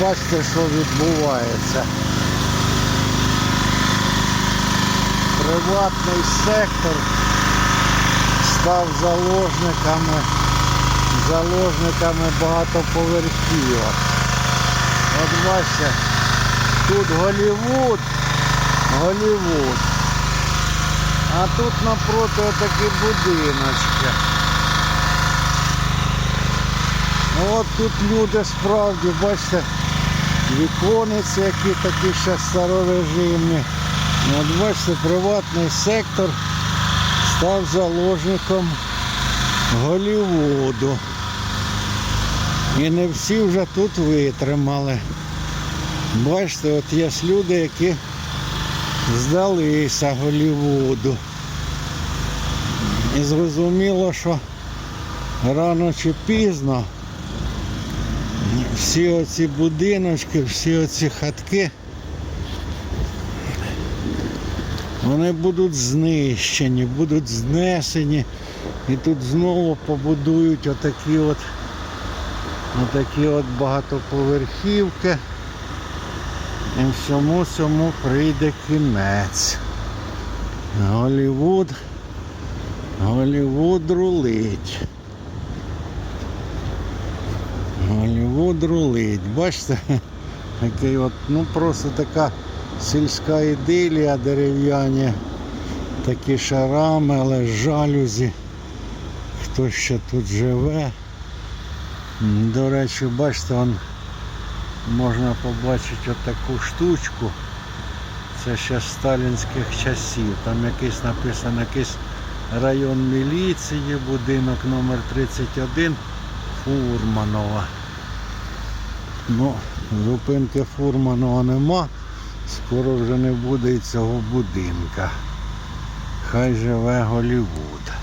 бачите, що відбувається. Приватний сектор став заложниками, заложниками багатоповерхівок. От бачите, тут Голівуд, Голівуд. А тут напроти отакі будиночки. Ну, От тут люди справді, бачите, вікониці, які такі ще старорежимні. Ну, От бачите, приватний сектор став заложником Голівуду. І не всі вже тут витримали. Бачите, от є люди, які здалися Голівуду. І зрозуміло, що рано чи пізно всі оці будиночки, всі оці хатки, вони будуть знищені, будуть знесені. І тут знову побудують отакі от, отакі от багатоповерхівки. І всьому цьому прийде кінець. Голівуд, Голівуд рулить. Голівуд рулить. Бачите, який от, ну просто така сільська ідилія дерев'яні, такі шарами, але жалюзі. Хто ще тут живе. До речі, бачите, он можна побачити отаку штучку. Це ще з сталінських часів. Там якийсь написано якийсь район міліції, будинок номер 31 Фурманова. Ну, зупинки Фурманова нема. Скоро вже не буде і цього будинка. Хай живе Голівуд.